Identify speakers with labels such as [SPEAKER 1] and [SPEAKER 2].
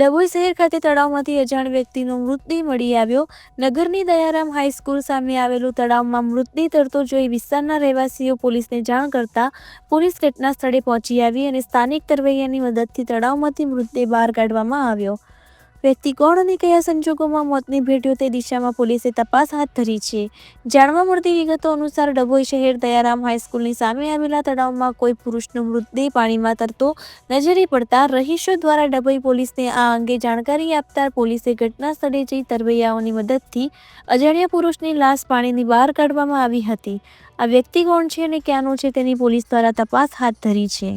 [SPEAKER 1] ડભોઈ શહેર ખાતે તળાવમાંથી અજાણ વ્યક્તિનો મૃતદેહ મળી આવ્યો. નગરની દયારામ હાઈસ્કૂલ સામે આવેલું તળાવમાં મૃતદેહ તરતો જોઈ વિસ્તારના રહેવાસીઓ પોલીસને જાણ કરતા પોલીસ ઘટના સ્થળે પહોંચી આવી અને સ્થાનિક તરવૈયાની મદદથી તળાવમાંથી મૃતદેહ બહાર કાઢવામાં આવ્યો. વ્યક્તિ કોણ અને કયા સંજોગોમાં મોતને ભેટ્યો તે દિશામાં પોલીસે તપાસ હાથ ધરી છે. જાણવા મળતી વિગતો અનુસાર ડભોઈ શહેર દયારામ હાઈસ્કૂલની સામે આવેલા તળાવમાં કોઈ પુરુષનો મૃતદેહ પાણીમાં તરતો નજરે પડતા રહીશો દ્વારા ડભોઈ પોલીસને આ અંગે જાણકારી આપતા પોલીસે ઘટના સ્થળે જઈ તરવૈયાઓની મદદથી અજાણ્યા પુરુષની લાશ પાણીની બહાર કાઢવામાં આવી હતી. આ વ્યક્તિ કોણ છે અને ક્યાંનો છે તેની પોલીસ દ્વારા તપાસ હાથ ધરી છે.